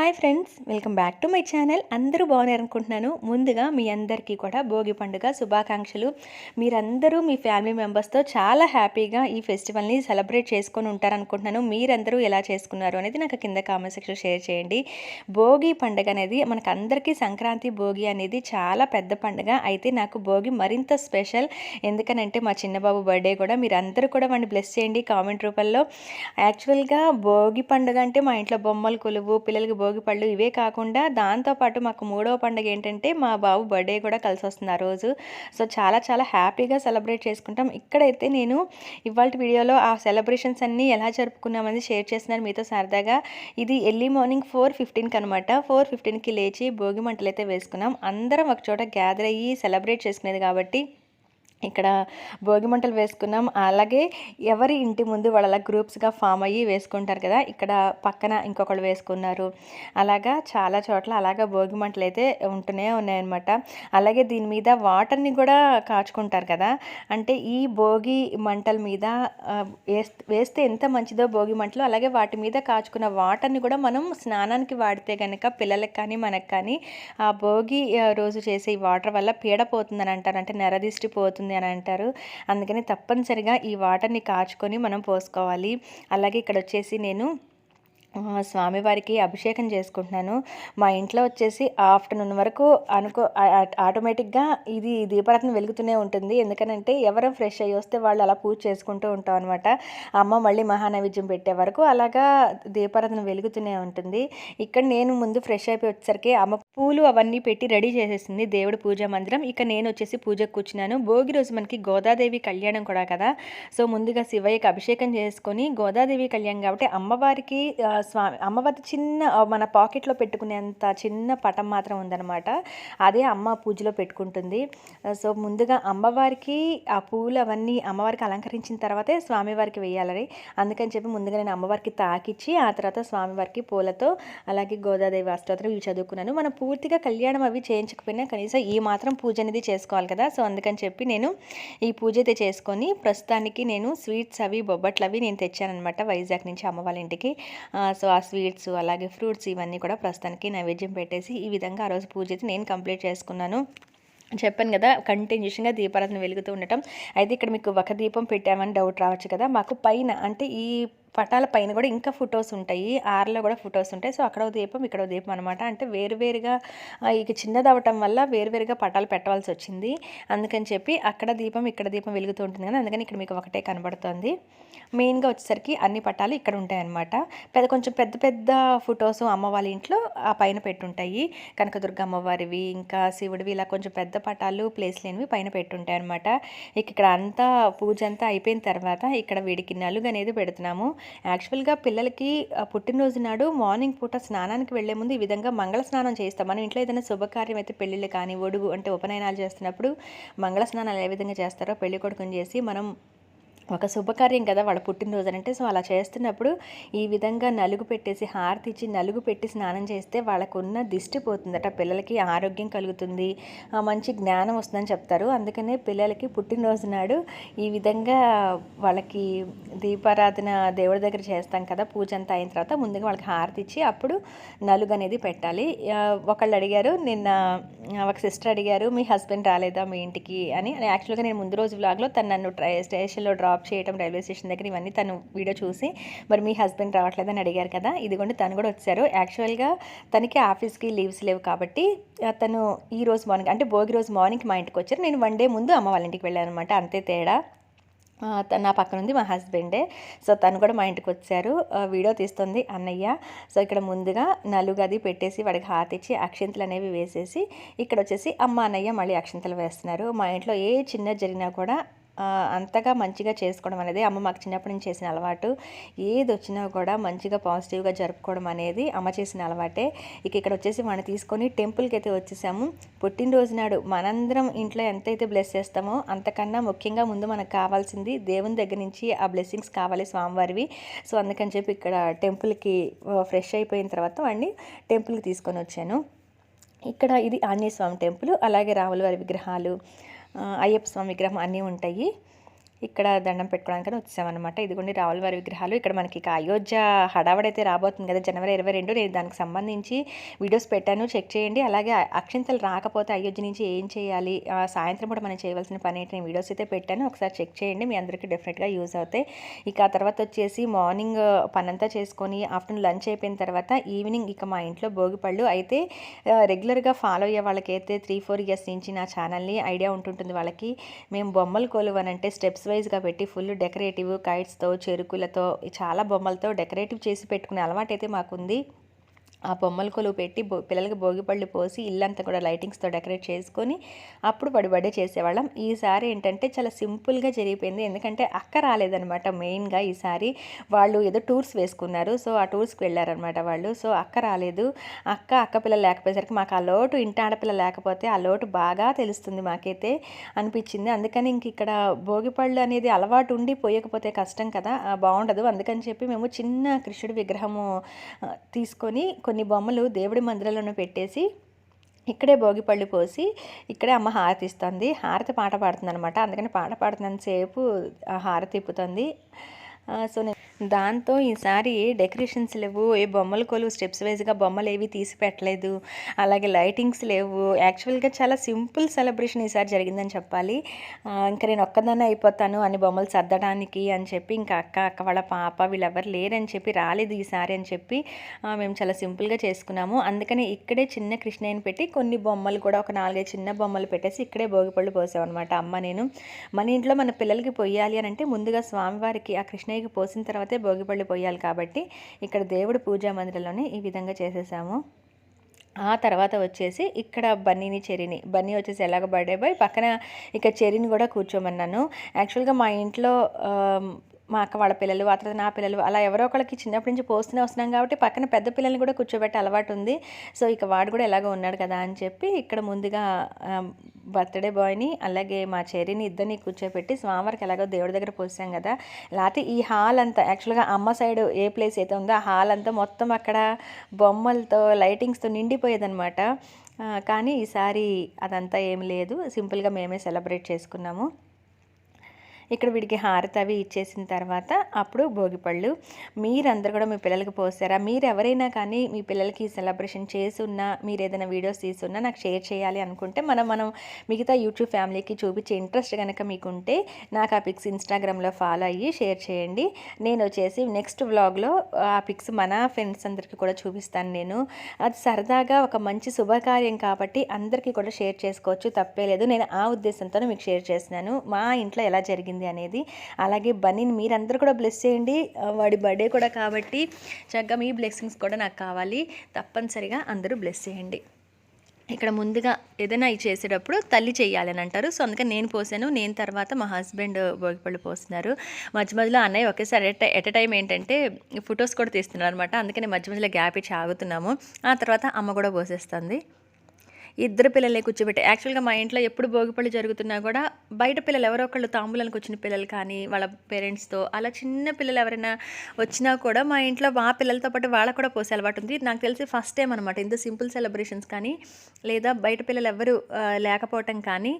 Hi friends welcome back to my channel. అందరూ బాగున్నారనుకుంటున్నాను ముందుగా మీ అందరికీ కూడా భోగి పండుగ శుభాకాంక్షలు. మీరందరూ మీ ఫ్యామిలీ మెంబర్స్తో చాలా హ్యాపీగా ఈ ఫెస్టివల్ని సెలబ్రేట్ చేసుకొని ఉంటారనుకుంటున్నాను. మీరందరూ ఎలా చేసుకున్నారు అనేది నాకు కింద కామెంట్ సెక్షన్ షేర్ చేయండి. భోగి పండుగ అనేది మనకు అందరికీ సంక్రాంతి భోగి అనేది చాలా పెద్ద పండుగ. అయితే నాకు భోగి మరింత స్పెషల్. ఎందుకనంటే మా చిన్నబాబు బర్త్డే కూడా మీరు అందరూ కూడా వాడిని బ్లెస్ చేయండి కామెంట్ రూపంలో. యాక్చువల్గా భోగి పండుగ అంటే మా ఇంట్లో బొమ్మలు కొలువు పిల్లలకి భోగి పళ్ళు ఇవే కాకుండా దాంతోపాటు మాకు మూడవ పండుగ ఏంటంటే మా బాబు బర్త్డే కూడా కలిసి వస్తుంది ఆ రోజు. సో చాలా చాలా హ్యాపీగా సెలబ్రేట్ చేసుకుంటాం. ఇక్కడైతే నేను ఇవాళ వీడియోలో ఆ సెలబ్రేషన్స్ అన్నీ ఎలా జరుపుకున్నామని షేర్ చేస్తున్నారు మీతో సరదాగా. ఇది ఎర్లీ మార్నింగ్ ఫోర్ ఫిఫ్టీన్కి అనమాట ఫోర్ ఫిఫ్టీన్కి లేచి భోగి మంటలు అయితే వేసుకున్నాం. అందరం ఒక చోట గ్యాదర్ అయ్యి సెలబ్రేట్ చేసుకునేది కాబట్టి ఇక్కడ భోగి మంటలు వేసుకున్నాం. అలాగే ఎవరి ఇంటి ముందు వాళ్ళ గ్రూప్స్గా ఫామ్ అయ్యి వేసుకుంటారు కదా ఇక్కడ పక్కన ఇంకొకళ్ళు వేసుకున్నారు. అలాగా చాలా చోట్ల అలాగా భోగి మంటలు అయితే ఉంటూనే ఉన్నాయన్నమాట. అలాగే దీని మీద వాటర్ని కూడా కాచుకుంటారు కదా అంటే ఈ భోగి మంటల మీద వేస్తే ఎంత మంచిదో భోగి మంటలు అలాగే వాటి మీద కాచుకున్న వాటర్ని కూడా మనం స్నానానికి వాడితే కనుక పిల్లలకి కానీ మనకు కానీ ఆ భోగి రోజు చేసే ఈ వాటర్ వల్ల పీడ పోతుందని అంటారు. అంటే నెరదిష్టి పోతుంది అని అంటారు. అందుకని తప్పనిసరిగా ఈ వాటర్ని కాచుకొని మనం పోసుకోవాలి. అలాగే ఇక్కడ వచ్చేసి నేను స్వామివారికి అభిషేకం చేసుకుంటున్నాను. మా ఇంట్లో వచ్చేసి ఆఫ్టర్నూన్ వరకు అనుకో ఆటోమేటిక్గా ఇది దీపారాధన వెలుగుతూనే ఉంటుంది. ఎందుకనంటే ఎవరు ఫ్రెష్ అయ్యి వస్తే వాళ్ళు అలా పూజ చేసుకుంటూ ఉంటాం అనమాట అమ్మ మళ్ళీ మహానైవేద్యం పెట్టే వరకు అలాగా దీపారాధన వెలుగుతూనే ఉంటుంది. ఇక్కడ నేను ముందు ఫ్రెష్ అయిపోయి వచ్చేసరికి అమ్మ పూలు అవన్నీ పెట్టి రెడీ చేసేసింది దేవుడి పూజ మందిరం. ఇక నేను వచ్చేసి పూజకు కూర్చున్నాను. భోగి రోజు మనకి గోదాదేవి కళ్యాణం కూడా కదా. సో ముందుగా శివయ్యకి అభిషేకం చేసుకొని గోదాదేవి కళ్యాణం కాబట్టి అమ్మవారికి స్వామి అమ్మవారి చిన్న మన పాకెట్లో పెట్టుకునేంత చిన్న పటం మాత్రం ఉందన్నమాట. అదే అమ్మ పూజలో పెట్టుకుంటుంది. సో ముందుగా అమ్మవారికి ఆ పూలు అవన్నీ అమ్మవారికి అలంకరించిన తర్వాతే స్వామివారికి వేయాలని. అందుకని చెప్పి ముందుగా నేను అమ్మవారికి తాకిచ్చి ఆ తర్వాత స్వామివారికి పూలతో అలాగే గోదాదేవి అష్టోత్తరం ఇవి చదువుకున్నాను. మనం పూర్తిగా కళ్యాణం అవి చేయించకపోయినా కనీసం ఈ మాత్రం పూజ అనేది చేసుకోవాలి కదా. సో అందుకని చెప్పి నేను ఈ పూజ అయితే చేసుకొని ప్రస్తుతానికి నేను స్వీట్స్ అవి బొబ్బట్లు అవి నేను తెచ్చానమాట వైజాగ్ నుంచి అమ్మ వాళ్ళ ఇంటికి. సో ఆ స్వీట్స్ అలాగే ఫ్రూట్స్ ఇవన్నీ కూడా ప్రస్తుతానికి నైవేద్యం పెట్టేసి ఈ విధంగా ఆ రోజు పూజ అయితే నేను కంప్లీట్ చేసుకున్నాను. చెప్పాను కదా కంటిన్యూషన్గా దీపారాధన వెలుగుతూ ఉండటం. అయితే ఇక్కడ మీకు ఒక దీపం పెట్టామని డౌట్ రావచ్చు కదా మాకు పైన అంటే ఈ పటాల పైన కూడా ఇంకా ఫొటోస్ ఉంటాయి. ఆర్లో కూడా ఫొటోస్ ఉంటాయి. సో అక్కడ దీపం ఇక్కడ దీపం అనమాట అంటే వేరువేరుగా ఇక చిన్నది అవ్వటం వల్ల వేరువేరుగా పటాలు పెట్టవలసి వచ్చింది. అందుకని చెప్పి అక్కడ దీపం ఇక్కడ దీపం వెలుగుతూ ఉంటుంది కదా అందుకని ఇక్కడ మీకు ఒకటే కనబడుతుంది. మెయిన్గా వచ్చేసరికి అన్ని పటాలు ఇక్కడ ఉంటాయి అనమాట పెద్ద కొంచెం పెద్ద పెద్ద ఫొటోస్ అమ్మ వాళ్ళ ఇంట్లో ఆ పైన పెట్టుంటాయి. కనకదుర్గ అమ్మవారివి ఇంకా శివుడివి ఇలా కొంచెం పెద్ద పటాలు ప్లేస్ లేనివి పైన పెట్టుంటాయి అనమాట ఇక ఇక్కడ అంతా పూజ అంతా అయిపోయిన తర్వాత ఇక్కడ వీడికి నలుగు అనేది పెడుతున్నాము. యాక్చువల్గా పిల్లలకి పుట్టినరోజు నాడు మార్నింగ్ పూట స్నానానికి వెళ్ళే ముందు ఈ విధంగా మంగళ స్నానం చేస్తాం మనం ఇంట్లో ఏదైనా శుభకార్యం అయితే పెళ్ళిళ్ళు కానీ ఒడుగు అంటే ఉపనయనాలు చేస్తున్నప్పుడు మంగళ స్నానాలు ఏ విధంగా చేస్తారో పెళ్ళి కొడుకుని చేసి మనం ఒక శుభకార్యం కదా వాళ్ళ పుట్టినరోజు అంటే సో అలా చేస్తున్నప్పుడు ఈ విధంగా నలుగు పెట్టేసి హారతి ఇచ్చి నలుగు పెట్టి స్నానం చేస్తే వాళ్ళకున్న దిష్టి పోతుందట. పిల్లలకి ఆరోగ్యం కలుగుతుంది. మంచి జ్ఞానం వస్తుందని చెప్తారు. అందుకనే పిల్లలకి పుట్టినరోజు నాడు ఈ విధంగా వాళ్ళకి దీపారాధన దేవుడి దగ్గర చేస్తాం కదా పూజ అంతా అయిన తర్వాత ముందుగా వాళ్ళకి హారతి ఇచ్చి అప్పుడు నలుగు అనేది పెట్టాలి. ఒకళ్ళు అడిగారు నిన్న ఒక సిస్టర్ అడిగారు మీ హస్బెండ్ రాలేదా మీ ఇంటికి? అని. యాక్చువల్గా నేను ముందు రోజు వ్లాగ్లో తను నన్ను స్టేషన్లో డ్రాప్ డ్రాప్ చేయడం రైల్వే స్టేషన్ దగ్గర ఇవన్నీ తను వీడియో చూసి మరి మీ హస్బెండ్ రావట్లేదని అడిగారు కదా ఇదిగోండి తను కూడా వచ్చారు. యాక్చువల్గా తనకి ఆఫీస్కి లీవ్స్ లేవు కాబట్టి తను ఈ రోజు మార్నింగ్ అంటే భోగి రోజు మార్నింగ్ మా ఇంటికి వచ్చారు. నేను వన్ డే ముందు అమ్మ వాళ్ళ ఇంటికి వెళ్ళాను అనమాట అంతే తేడా. నా పక్కన ఉంది మా హస్బెండే సో తను కూడా మా ఇంటికి వచ్చారు. వీడియో తీస్తుంది అన్నయ్య. సో ఇక్కడ ముందుగా నలుగది పెట్టేసి వాడికి హాత్ ఇచ్చి అక్షింతలు అనేవి వేసేసి ఇక్కడ వచ్చేసి అమ్మ అన్నయ్య మళ్ళీ అక్షింతలు వేస్తున్నారు. మా ఇంట్లో ఏ చిన్న జరిగినా కూడా అంతగా మంచిగా చేసుకోవడం అనేది అమ్మ మాకు చిన్నప్పటి నుంచి చేసిన అలవాటు. ఏది వచ్చినా కూడా మంచిగా పాజిటివ్గా జరుపుకోవడం అనేది అమ్మ చేసిన అలవాటే. ఇక ఇక్కడ వచ్చేసి మనం తీసుకొని టెంపుల్కి అయితే వచ్చేసాము. పుట్టినరోజు నాడు మనందరం ఇంట్లో ఎంతైతే బ్లెస్ చేస్తామో అంతకన్నా ముఖ్యంగా ముందు మనకు కావాల్సింది దేవుని దగ్గర నుంచి ఆ బ్లెస్సింగ్స్ కావాలి స్వామివారివి. సో అందుకని చెప్పి ఇక్కడ టెంపుల్కి ఫ్రెష్ అయిపోయిన తర్వాత వాడిని టెంపుల్కి తీసుకొని వచ్చాను. ఇక్కడ ఇది ఆంజనేయ స్వామి టెంపుల్ అలాగే రాములవారి విగ్రహాలు అయ్యప్ప స్వామి విగ్రహం అన్నీ ఉంటాయి. ఇక్కడ దండం పెట్టుకోవడానికి వచ్చామన్నమాట ఇదిగోండి రావుల వారి విగ్రహాలు. ఇక్కడ మనకి ఇక అయోధ్య హడావడైతే రాబోతుంది కదా జనవరి ఇరవై రెండు. నేను దానికి సంబంధించి వీడియోస్ పెట్టాను. చెక్ చేయండి. అలాగే అక్షింతలు రాకపోతే అయోధ్య నుంచి ఏం చేయాలి? ఆ, సాయంత్రం కూడా మనం చేయవలసిన పని ఏంటి నేను వీడియోస్ అయితే పెట్టాను. ఒకసారి చెక్ చేయండి. మీ అందరికీ డెఫినెట్గా యూజ్ అవుతాయి. ఇక ఆ తర్వాత వచ్చేసి మార్నింగ్ పనంతా చేసుకొని ఆఫ్టర్నూన్ లంచ్ అయిపోయిన తర్వాత ఈవినింగ్ ఇక మా ఇంట్లో భోగిపళ్ళు. అయితే రెగ్యులర్గా ఫాలో అయ్యే వాళ్ళకైతే త్రీ ఫోర్ ఇయర్స్ నుంచి నా ఛానల్ని ఐడియా ఉంటుంటుంది వాళ్ళకి. మేము బొమ్మలు కోలువనంటే స్టెప్స్ వైజ్గా పెట్టి ఫుల్ డెకరేటివ్ కైట్స్తో చెరుకులతో చాలా బొమ్మలతో డెకరేటివ్ చేసి పెట్టుకునే అలవాటు అయితే మాకుంది. ఆ బొమ్మల కొలువు పెట్టి బో పిల్లలకి భోగిపళ్ళు పోసి ఇల్లంతా కూడా లైటింగ్స్తో డెకరేట్ చేసుకొని అప్పుడు బడి బర్త్డే చేసేవాళ్ళం. ఈసారి ఏంటంటే చాలా సింపుల్గా జరిగిపోయింది. ఎందుకంటే అక్క రాలేదనమాట మెయిన్గా ఈసారి వాళ్ళు ఏదో టూర్స్ వేసుకున్నారు. సో ఆ టూర్స్కి వెళ్ళారనమాట వాళ్ళు. సో అక్క రాలేదు. అక్క అక్క పిల్లలు లేకపోయేసరికి మాకు ఆ లోటు ఇంటి ఆడపిల్ల లేకపోతే ఆ లోటు బాగా తెలుస్తుంది మాకైతే అనిపించింది. అందుకని ఇంక ఇక్కడ భోగిపళ్ళు అనేది అలవాటు ఉండి పోయకపోతే కష్టం కదా. బాగుండదు. అందుకని చెప్పి మేము చిన్న కృష్ణుడి విగ్రహము తీసుకొని కొన్ని బొమ్మలు దేవుడి మందిరంలోనే పెట్టేసి ఇక్కడే భోగిపళ్ళు పోసి ఇక్కడే అమ్మ హారతి ఇస్తుంది. హారతి పాట పాడుతుంది అనమాట అందుకని పాట పాడుతున్నంతసేపు హారతి తిప్పుతుంది. సో నేను దాంతో ఈసారి డెకరేషన్స్ లేవు ఏ బొమ్మల కొలువు స్టెప్స్ వైజ్గా బొమ్మలు ఏవి తీసి పెట్టలేదు అలాగే లైటింగ్స్ లేవు. యాక్చువల్గా చాలా సింపుల్ సెలబ్రేషన్ ఈసారి జరిగిందని చెప్పాలి. ఇంకా నేను ఒక్కదాన్నే అయిపోతాను అని బొమ్మలు సర్దడానికి అని చెప్పి ఇంకా అక్క అక్క వాళ్ళ పాప వీళ్ళెవరు లేరని చెప్పి రాలేదు ఈసారి అని చెప్పి మేము చాలా సింపుల్గా చేసుకున్నాము. అందుకని ఇక్కడే చిన్న కృష్ణయ్యని పెట్టి కొన్ని బొమ్మలు కూడా ఒక నాలుగైదు చిన్న బొమ్మలు పెట్టేసి ఇక్కడే భోగిపళ్ళు పోసామన్నమాట అమ్మ నేను. మన ఇంట్లో మన పిల్లలకి పొయ్యాలి అని అంటే ముందుగా స్వామివారికి ఆ కృష్ణయ్యకి పోసిన తర్వాత భోగిపళ్ళు పోయాలి కాబట్టి ఇక్కడ దేవుడి పూజా మందిరంలోనే ఈ విధంగా చేసేసాము. ఆ తర్వాత వచ్చేసి ఇక్కడ బన్నీని చెరిని బన్నీ వచ్చేసి ఎలాగ బర్త్డే బాయ్. పక్కన ఇక చెరిని కూడా కూర్చోమన్నాను. యాక్చువల్గా మా ఇంట్లో మా అక్క వాళ్ళ పిల్లలు ఆ తర్వాత నా పిల్లలు అలా ఎవరో ఒకళ్ళకి చిన్నప్పటి నుంచి పోస్తూనే వస్తున్నాం కాబట్టి పక్కన పెద్ద పిల్లల్ని కూడా కూర్చోబెట్టే అలవాటు ఉంది. సో ఇక వాడు కూడా ఎలాగో ఉన్నాడు కదా అని చెప్పి ఇక్కడ ముందుగా బర్త్డే బాయ్ని అలాగే మా చెరీని ఇద్దరిని కూర్చోబెట్టి స్వామివారికి ఎలాగో దేవుడి దగ్గర పోసాం కదా. లేకపోతే ఈ హాల్ అంతా యాక్చువల్గా అమ్మ సైడ్ ఏ ప్లేస్ అయితే ఉందో ఆ హాల్ అంతా మొత్తం అక్కడ బొమ్మలతో లైటింగ్స్తో నిండిపోయేదన్నమాట. కానీ ఈసారి అదంతా ఏం లేదు. సింపుల్గా మేమే సెలబ్రేట్ చేసుకున్నాము. ఇక్కడ వీడికి హారతి అవి ఇచ్చేసిన తర్వాత అప్పుడు భోగిపళ్ళు. మీరందరూ కూడా మీ పిల్లలకి పోసారా? మీరు ఎవరైనా కానీ మీ పిల్లలకి సెలబ్రేషన్ చేసి మీరు ఏదైనా వీడియోస్ తీసున్నా నాకు షేర్ చేయాలి అనుకుంటే మనం మనం మిగతా యూట్యూబ్ ఫ్యామిలీకి చూపించే ఇంట్రెస్ట్ కనుక మీకుంటే నాకు ఆ పిక్స్ ఇన్స్టాగ్రామ్లో ఫాలో అయ్యి షేర్ చేయండి. నేను వచ్చేసి నెక్స్ట్ వ్లాగ్లో ఆ పిక్స్ మన ఫ్రెండ్స్ అందరికీ కూడా చూపిస్తాను నేను. అది సరదాగా ఒక మంచి శుభకార్యం కాబట్టి అందరికీ కూడా షేర్ చేసుకోవచ్చు. తప్పే లేదు. నేను ఆ ఉద్దేశంతో మీకు షేర్ చేసినాను మా ఇంట్లో ఎలా జరిగింది అనేది. అలాగే బన్నీని మీరందరూ కూడా బ్లెస్ చేయండి. వాడి బర్త్డే కూడా కాబట్టి చక్కగా మీ బ్లెస్సింగ్స్ కూడా నాకు కావాలి. తప్పనిసరిగా అందరూ బ్లెస్ చేయండి. ఇక్కడ ముందుగా ఏదైనా ఇది చేసేటప్పుడు తల్లి చేయాలని అంటారు. సో అందుకని నేను పోసాను. నేను తర్వాత మా హస్బెండ్ భోగిపళ్ళు పోస్తున్నారు. మధ్య మధ్యలో అన్నయ్య ఒకేసారి ఎట్ ఎట్ టైం ఏంటంటే ఫొటోస్ కూడా తీస్తున్నారు అనమాట అందుకని మధ్య మధ్యలో గ్యాప్ ఇచ్చి ఆగుతున్నాము. ఆ తర్వాత అమ్మ కూడా పోసేస్తుంది. ఇద్దరు పిల్లల్ని కూర్చోబెట్టి. యాక్చువల్గా మా ఇంట్లో ఎప్పుడు భోగిపళ్ళు జరుగుతున్నా కూడా బయట పిల్లలు ఎవరో ఒకళ్ళు తాంబూలానికి వచ్చిన పిల్లలు కానీ వాళ్ళ పేరెంట్స్తో అలా చిన్న పిల్లలు ఎవరైనా వచ్చినా కూడా మా ఇంట్లో మా పిల్లలతో పాటు వాళ్ళకు కూడా పోసే అలవాటు ఉంది. నాకు తెలిసి ఫస్ట్ టైం అనమాట ఇంత సింపుల్ సెలబ్రేషన్స్ కానీ లేదా బయట పిల్లలు ఎవరు లేకపోవటం కానీ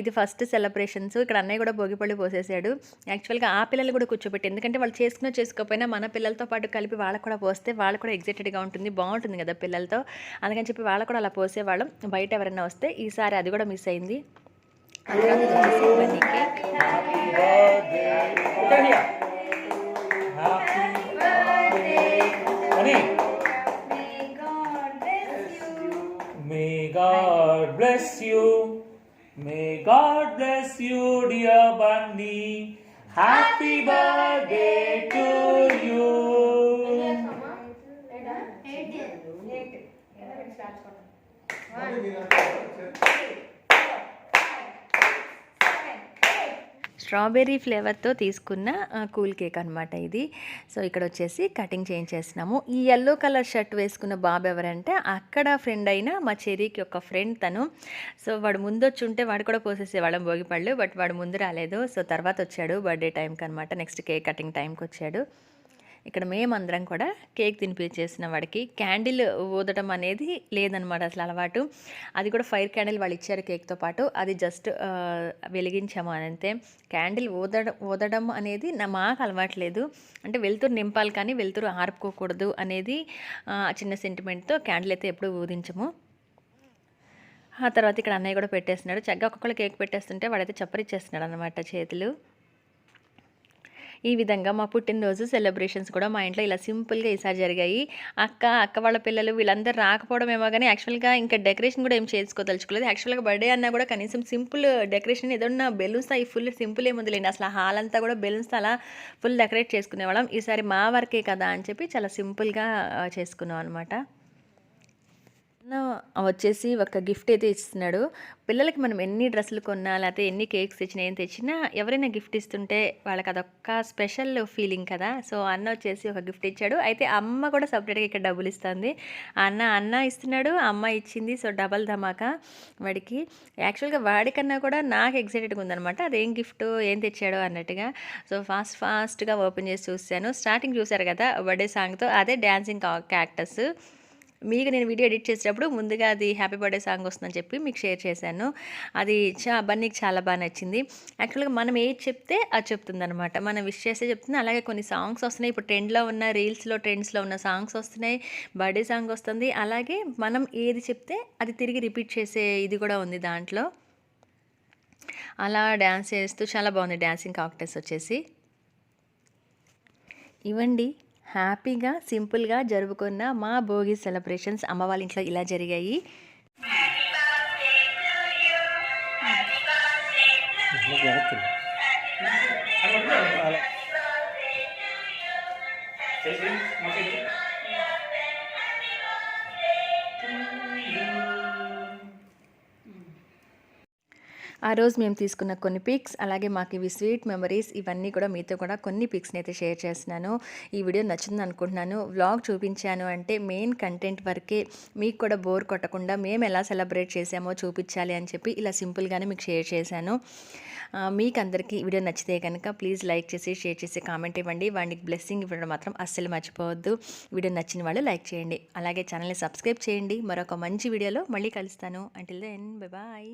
ఇది ఫస్ట్ సెలబ్రేషన్స్. ఇక్కడ అన్నయ్య కూడా భోగిపళ్ళు పోసేసాడు. యాక్చువల్గా ఆ పిల్లలు కూడా కూర్చోబెట్టి. ఎందుకంటే వాళ్ళు చేసుకున్నా చేసుకోకపోయినా మన పిల్లలతో పాటు కలిపి వాళ్ళకు కూడా పోస్తే వాళ్ళు కూడా ఎగ్జైటెడ్గా ఉంటుంది బాగుంటుంది కదా పిల్లలతో. అందుకని చెప్పి వాళ్ళు కూడా అలా పోసేవాళ్ళం. బయట ఎవరైనా వస్తే ఈసారి అది కూడా మిస్ అయింది హ్యాపీ బర్త్డే టు యూ ఏడ్ ఏడ్ ఏడ్ ఏడ్ ఏడ్ ఏడ్ ఏడ్ ఏడ్ ఏడ్ ఏడ్ ఏడ్ స్ట్రాబెర్రీ ఫ్లేవర్తో తీసుకున్న కూల్ కేక్ అనమాట ఇది. సో ఇక్కడ వచ్చేసి కటింగ్ చేయించేసినాము. ఈ ఎల్లో కలర్ షర్ట్ వేసుకున్న బాబు ఎవరంటే అక్కడ ఫ్రెండ్ అయిన మా చెరీకి ఒక ఫ్రెండ్ తను. సో వాడు ముందు వచ్చి ఉంటే వాడు కూడా పోసేసేవాళ్ళం భోగిపళ్ళు బట్ వాడు ముందు రాలేదు. సో తర్వాత వచ్చాడు బర్త్డే టైంకి అనమాట నెక్స్ట్ కేక్ కటింగ్ టైంకి వచ్చాడు ఇక్కడ మేమందరం కూడా కేక్ తినిపించేసిన వాడికి క్యాండిల్ ఊదడం అనేది లేదనమాట అసలు అలవాటు. అది కూడా ఫైర్ క్యాండిల్ వాళ్ళు ఇచ్చారు కేక్తో పాటు. అది జస్ట్ వెలిగించాము అని అంతే. క్యాండిల్ ఊదడం ఊదడం అనేది నా మాకు అలవాట్లేదు అంటే వెలుతురు నింపాలి కానీ వెలుతురు ఆర్పుకోకూడదు అనేది చిన్న సెంటిమెంట్తో క్యాండిల్ అయితే ఎప్పుడు ఊదించము. ఆ తర్వాత ఇక్కడ అన్నయ్య కూడా పెట్టేస్తున్నాడు. చక్కగా ఒక్కొక్కరు కేక్ పెట్టేస్తుంటే వాడైతే చప్పరిచ్చేస్తున్నాడు అనమాట చేతులు. ఈ విధంగా మా పుట్టినరోజు సెలబ్రేషన్స్ కూడా మా ఇంట్లో ఇలా సింపుల్గా ఈసారి జరిగాయి. అక్క అక్క వాళ్ళ పిల్లలు వీళ్ళందరూ రాకపోవడం ఏమో కానీ యాక్చువల్గా ఇంకా డెకరేషన్ కూడా ఏం చేసుకోదలుచుకోలేదు. యాక్చువల్గా బర్త్డే అన్నా కూడా కనీసం సింపుల్ డెకరేషన్ ఏదన్నా బెలూన్స్ అవి ఫుల్ సింపుల్ ఏముందిలేండి. అసలు హాల్ అంతా కూడా బెలూన్స్ అలా ఫుల్ డెకరేట్ చేసుకునేవాళ్ళం. ఈసారి మా వరకే కదా అని చెప్పి చాలా సింపుల్గా చేసుకున్నాం అనమాట వచ్చేసి ఒక గిఫ్ట్ అయితే ఇస్తున్నాడు. పిల్లలకి మనం ఎన్ని డ్రెస్సులు కొన్నా లేకపోతే ఎన్ని కేక్స్ తెచ్చినా ఏం తెచ్చినా ఎవరైనా గిఫ్ట్ ఇస్తుంటే వాళ్ళకి అదొక్క స్పెషల్ ఫీలింగ్ కదా. సో అన్న వచ్చేసి ఒక గిఫ్ట్ ఇచ్చాడు. అయితే అమ్మ కూడా సపరేట్గా ఇక్కడ డబ్బులు ఇస్తుంది. అన్న అన్న ఇస్తున్నాడు. అమ్మ ఇచ్చింది. సో డబల్ ధమాకా వాడికి. యాక్చువల్గా వాడికన్నా కూడా నాకు ఎక్సైటెడ్గా ఉందనమాట అదేం గిఫ్ట్ ఏం తెచ్చాడో అన్నట్టుగా. సో ఫాస్ట్ ఫాస్ట్గా ఓపెన్ చేసి చూశాను. స్టార్టింగ్ చూశారు కదా బర్త్డే సాంగ్తో. అదే డ్యాన్సింగ్ క్యాక్టస్ మీకు నేను వీడియో ఎడిట్ చేసేటప్పుడు ముందుగా అది హ్యాపీ బర్త్డే సాంగ్ వస్తుందని చెప్పి మీకు షేర్ చేశాను. అది చా బన్నీకి చాలా బాగా నచ్చింది. యాక్చువల్గా మనం ఏది చెప్తే అది చెప్తుంది అనమాట మనం విష్ చేస్తే చెప్తుంది. అలాగే కొన్ని సాంగ్స్ వస్తున్నాయి. ఇప్పుడు ట్రెండ్లో ఉన్న రీల్స్లో ట్రెండ్స్లో ఉన్న సాంగ్స్ వస్తున్నాయి. బర్త్డే సాంగ్ వస్తుంది. అలాగే మనం ఏది చెప్తే అది తిరిగి రిపీట్ చేసే ఇది కూడా ఉంది దాంట్లో. అలా డ్యాన్స్ చేస్తూ చాలా బాగుంది డ్యాన్సింగ్ కాక్టెస్ వచ్చేసి. ఇవ్వండి. హ్యాపీగా సింపుల్గా జరుపుకున్న మా భోగి సెలబ్రేషన్స్ అమ్మ వాళ్ళ ఇంట్లో ఇలా జరిగాయి. చేసి మాకు ఆ రోజు మేము తీసుకున్న కొన్ని పిక్స్ అలాగే మాకు ఇవి స్వీట్ మెమరీస్ ఇవన్నీ కూడా మీతో కూడా కొన్ని పిక్స్ని అయితే షేర్ చేస్తున్నాను. ఈ వీడియో నచ్చింది అనుకుంటున్నాను. వ్లాగ్ చూపించాను అంటే మెయిన్ కంటెంట్ వరకే మీకు కూడా బోర్ కొట్టకుండా మేము ఎలా సెలబ్రేట్ చేసామో చూపించాలి అని చెప్పి ఇలా సింపుల్గానే మీకు షేర్ చేశాను. మీకు అందరికీ వీడియో నచ్చితే కనుక ప్లీజ్ లైక్ చేసి షేర్ చేసి కామెంట్ ఇవ్వండి. వాడికి బ్లెస్సింగ్ ఇవ్వడం మాత్రం అస్సలు మర్చిపోవద్దు. వీడియో నచ్చిన వాళ్ళు లైక్ చేయండి. అలాగే ఛానల్ని సబ్స్క్రైబ్ చేయండి. మరొక మంచి వీడియోలో మళ్ళీ కలుస్తాను. Until then bye